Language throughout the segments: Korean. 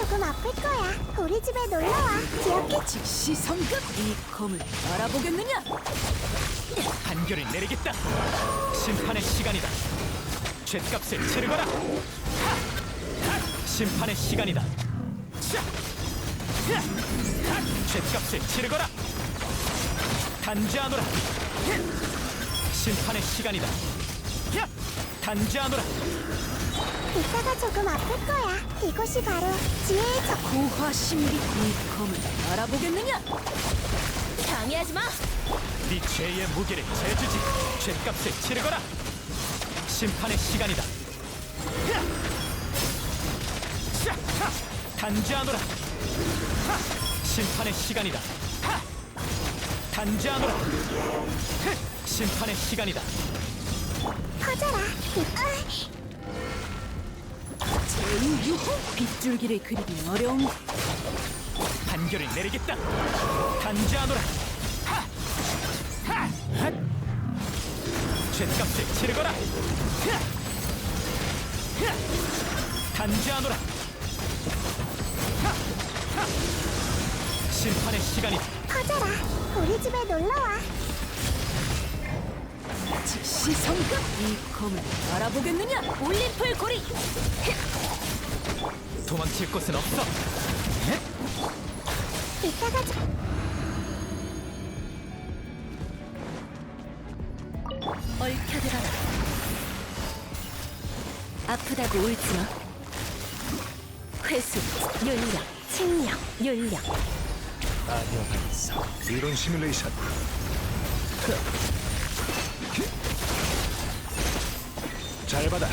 조금 아플 거야. 우리 집에 놀러 와. 기억해. 즉시 성급 이 검을 알아보겠느냐? 판결을 내리겠다. 심판의 시간이다. 죗값을 치르거라. 심판의 시간이다. 죗값을 치르거라. 단지하노라. 심판의 시간이다. 야! 단지하노라. 이따가 조금 아플 거야. 이곳이 바로 지혜의 적. 고화 신비 이 검을 알아보겠느냐? 방해하지 마. 네 죄의 무게를 재주지. 죗값을 치르거라. 심판의 시간이다. 단지하노라. 하! 심판의 시간이다. 하! 단지하노라. 흐! 심판의 시간이다. 퍼져라. 빗줄기를 그리기 어려운 판결을 내리겠다. 단지하노라. 하! 하! 핫! 죗값을 치르거라. 하! 하! 심판의 시간이다. 퍼져라. 우리 집에 놀러 와. 즉시 성급 이 검을 알아보겠느냐? 올림플 고리 도망칠 곳은 없어. 이따가 조... 얽혀들어라 아프다고 울지마 회수, 윤력, 칭력, 윤력 안녕하세요. 이론 시뮬레이션. 잘 받아.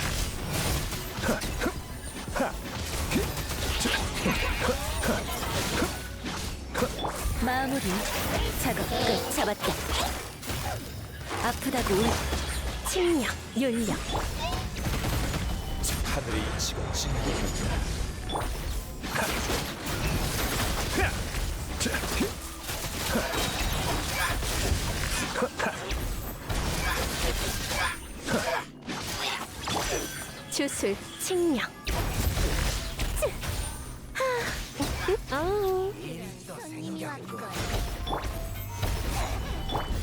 마무리. 작업 끝. 잡았다. 아프다고. 울 칭력, 윤력 하늘의 이치가 진리다. 주술, 칭력 아우.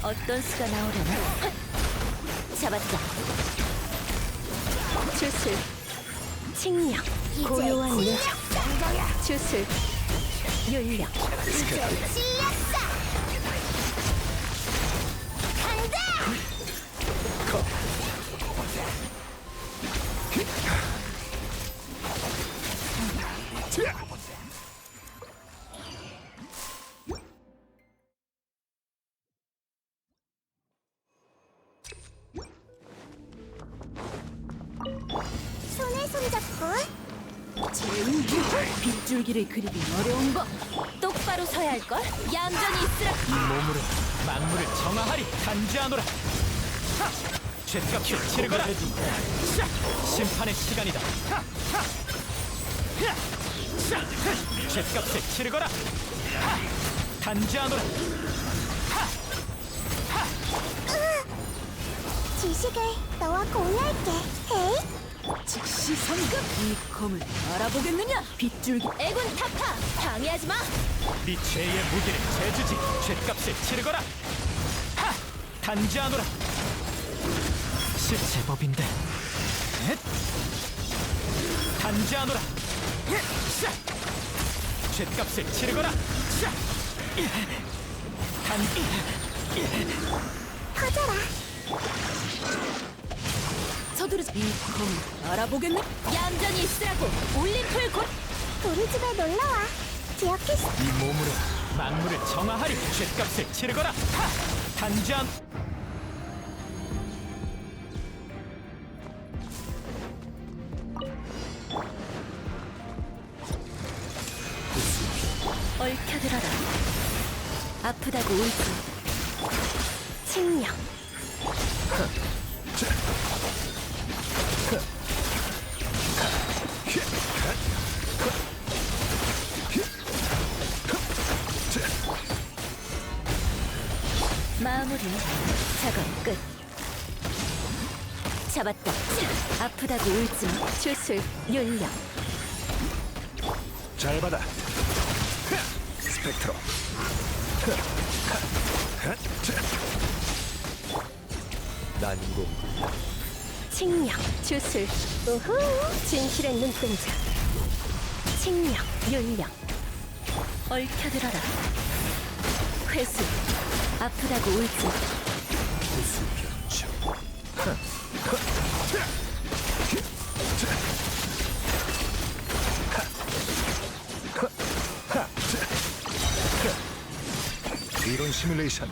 어떤 수가 나오려나 헛! 잡았다 주술, 칭력 고요한 윤력 주술. 간다. 빗줄기를 그리기 어려운 법 똑바로 서야 할 걸 얌전히 있으라 이 몸으로 만물을 정화하리. 단지하노라. 하! 죗값을 치르거라. 자! 심판의 시간이다. 하! 하! 야! 자! 흐! 죗값을 치르거라. 하! 단지하노라. 지식을 너와 공유할게. 에이. 즉시 성급 이 검을 알아보겠느냐 빗줄기 애군 타파 방해하지 마 네 죄의 무게를 재주지. 죗값을 치르거라. 하! 단지하노라. 십제법인데. 헷! 단지하노라. 헷! 샤! 죗값을 치르거라. 샤! 단 이 검을 알아보겠느 얌전히 있으라고 올림플 곧 우리 집에 놀러 와. 기억했어. 이 몸으로 만물을 정화하리. 죗값을 치르거라. 하! 단지한 얽혀들어라 아프다고 울지 칭령 작업 끝. 잡았다. 아프다고 울지 마. 주술 윤력 잘 받아. 스펙트로. 난공. 칭령, 주술, 우후, 진실의 눈동자. 칭령, 윤령. 얽혀들어라. 회수, 아프다고 울지. 이론 시뮬레이션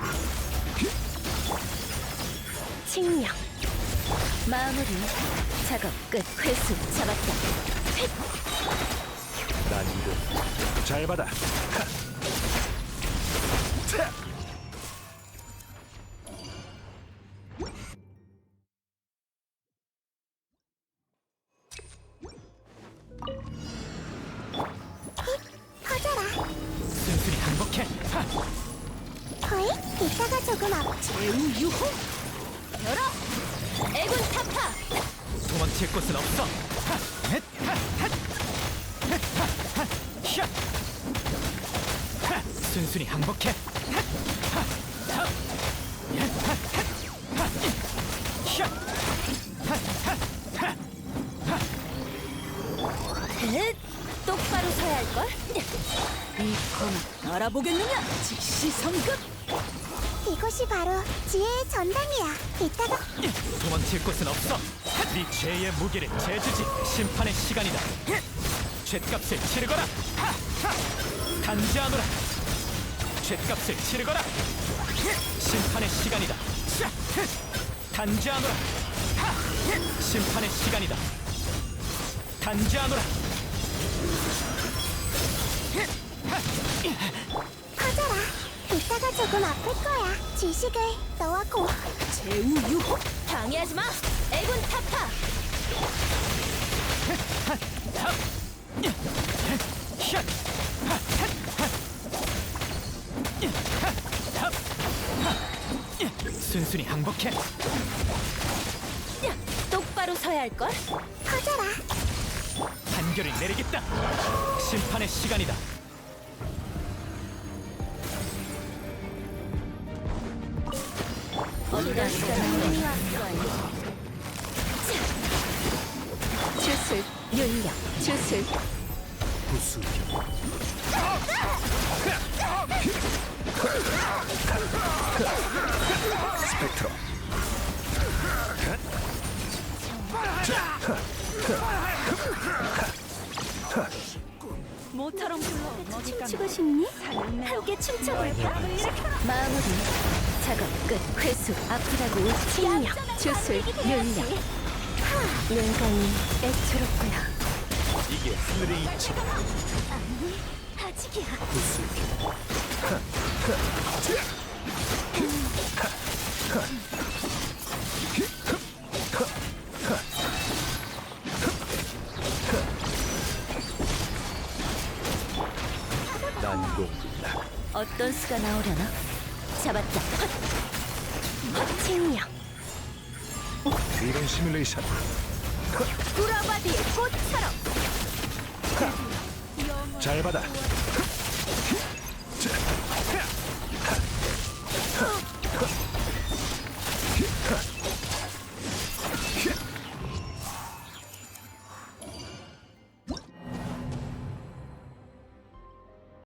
칭령. 마무리. 작업 끝. 회수, 잡았다. 난공 잘 받아. 커져 조금 아프지. 배우 유호. 열어. 애군 타파. 도망칠 곳은 없어! 순순히 항복해. 똑바로 서야 할걸? 이 검 알아보겠느냐? 즉시 성급! 이곳이 바로 지혜의 전당이야. 이따가 도망칠 곳은 없어. 네 죄의 무게를 재주지. 심판의 시간이다. 죗값을 치르거라. 단지하노라. 죗값을 치르거라. 심판의 시간이다. 단지하노라. 하! 심판의 시간이다. 단지하노라. 조금 아플 거야. 지식을 너와 공 제우 유호! 방해하지 마! 애군 타파! 샷! 순순히 항복해. 야! 똑바로 서야 할걸? 커져라. 판결을 내리겠다. 심판의 시간이다. 주술, 윤력, 주술, 스펙트로 모처럼 불러 춤추고 싶니? 함께 춤춰볼까? 마무리 작업 끝. 회수 아프다고 칭령 주술 윤력 눈감이 애처롭구나. 이게 하늘의 이치. 아직이야. 부수병 난공. 어떤 수가 나오려나? 잡았다. 헛! 헛 칭령 이론 시뮬레이션. 구라바디의 꽃처럼. 잘 받아